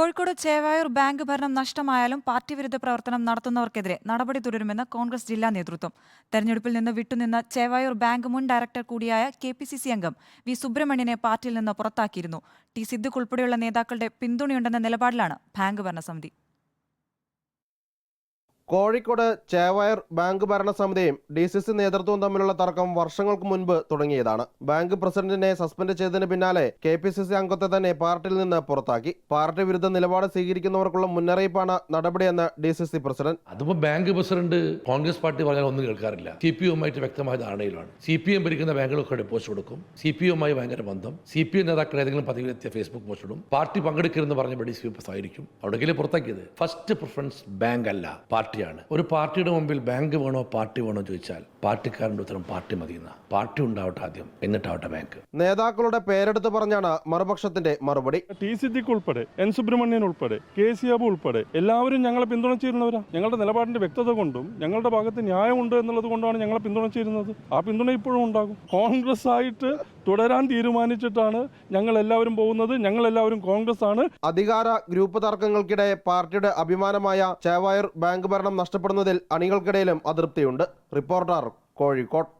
Kozhikode Chevayur bank ഭരണം നഷ്ടമായാലും party വിരുദ്ധ പ്രവർത്തനം നടത്തുന്നവർക്കെതിരെ നടപടി തുടരുമെന്ന് കോൺഗ്രസ് ജില്ലാ നേതൃത്വം. തെരഞ്ഞെടുപ്പിൽ നിന്ന് വിട്ടുനിന്ന ചേവായൂർ ബാങ്ക് മുൻ ഡയറക്ടർ കൂടിയായ കെ പി സി സി അംഗം വി സുബ്രഹ്മണ്യനെ പാർട്ടിയിൽ നിന്ന് പുറത്താക്കിയിരുന്നു. ടി സിദ്ദിഖ് ഉൾപ്പെടെയുള്ള നേതാക്കളുടെ പിന്തുണയുണ്ടെന്ന നിലപാടിലാണ് ബാങ്ക് ഭരണസമിതി. കോഴിക്കോട് ചേവയർ ബാങ്ക് ഭരണസമിതിയും ഡി സി സി നേതൃത്വവും തമ്മിലുള്ള തർക്കം വർഷങ്ങൾക്ക് മുൻപ് തുടങ്ങിയതാണ്. ബാങ്ക് പ്രസിഡന്റിനെ സസ്പെൻഡ് ചെയ്തതിന് പിന്നാലെ കെ പി സി സി അംഗത്തെ തന്നെ പാർട്ടിയിൽ നിന്ന് പുറത്താക്കി. പാർട്ടി വിരുദ്ധ നിലപാട് സ്വീകരിക്കുന്നവർക്കുള്ള മുന്നറിയിപ്പാണ് നടപടിയെന്ന് ഡി സി സി പ്രസിഡന്റ്. അതിപ്പോ ബാങ്ക് പ്രസിഡന്റ് കോൺഗ്രസ് പാർട്ടി പറഞ്ഞാൽ ഒന്നും കേൾക്കാറില്ല. സി പി എമ്മുമായിട്ട് വ്യക്തമായ ധാരണയിലാണ്. സി പി എം ഭരിക്കുന്ന ബാങ്കുകളൊക്കെ ഡെപ്പോസിറ്റ് കൊടുക്കും. സി പി എമ്മുമായി ഭയങ്കര ബന്ധം. സി പി എം നേതാക്കൾ ഏതെങ്കിലും പദവിയിലെത്തിയ ഫേസ്ബുക്ക് പോസ്റ്റ് ഇടും. പാർട്ടി പങ്കെടുക്കരുതെന്ന് പറഞ്ഞ ഡി സി പി സഹായിക്കും അവിടെയെങ്കിലും പുറത്താക്കിയത്? ഫസ്റ്റ് പ്രിഫറൻസ് ബാങ്ക് അല്ല. പാർട്ടിയാണ്. ഒരു പാർട്ടിയുടെ മുമ്പിൽ ബാങ്ക് വേണോ പാർട്ടി വേണോ ചോദിച്ചാൽ പാർട്ടിക്കാരന്റെ ഉത്തരം പാർട്ടി മതിയെന്ന പാർട്ടി ഉണ്ടാവട്ടെ ആദ്യം എന്നിട്ടാവട്ടെ ബാങ്ക്. നേതാക്കളുടെ പേരെടുത്ത് പറഞ്ഞാണ് മറുപക്ഷത്തിന്റെ മറുപടി. ടി സിദ്ദിഖ് ഉൾപ്പെടെ എൻ സുബ്രഹ്മണ്യൻ ഉൾപ്പെടെ കെ സി അബു ഉൾപ്പെടെ എല്ലാവരും ഞങ്ങളെ പിന്തുണച്ചിരുന്നവരാ. ഞങ്ങളുടെ നിലപാടിന്റെ വ്യക്തത കൊണ്ടും ഞങ്ങളുടെ ഭാഗത്ത് ന്യായമുണ്ട് എന്നുള്ളത് കൊണ്ടാണ് ഞങ്ങളെ പിന്തുണച്ചിരുന്നത്. ആ പിന്തുണ ഇപ്പോഴും ഉണ്ടാകും. കോൺഗ്രസ് ആയിട്ട് തുടരാൻ തീരുമാനിച്ചിട്ടാണ് ഞങ്ങൾ എല്ലാവരും പോകുന്നത്. ഞങ്ങൾ എല്ലാവരും കോൺഗ്രസ് ആണ് അധികാര ഗ്രൂപ്പ് തർക്കങ്ങൾക്കിടെ പാർട്ടിയുടെ അഭിമാനമായ ചേവായർ ബാങ്ക് ഭരണം നഷ്ടപ്പെടുന്നതിൽ അണികൾക്കിടയിലും അതൃപ്തിയുണ്ട്. റിപ്പോർട്ടർ കോഴിക്കോട്.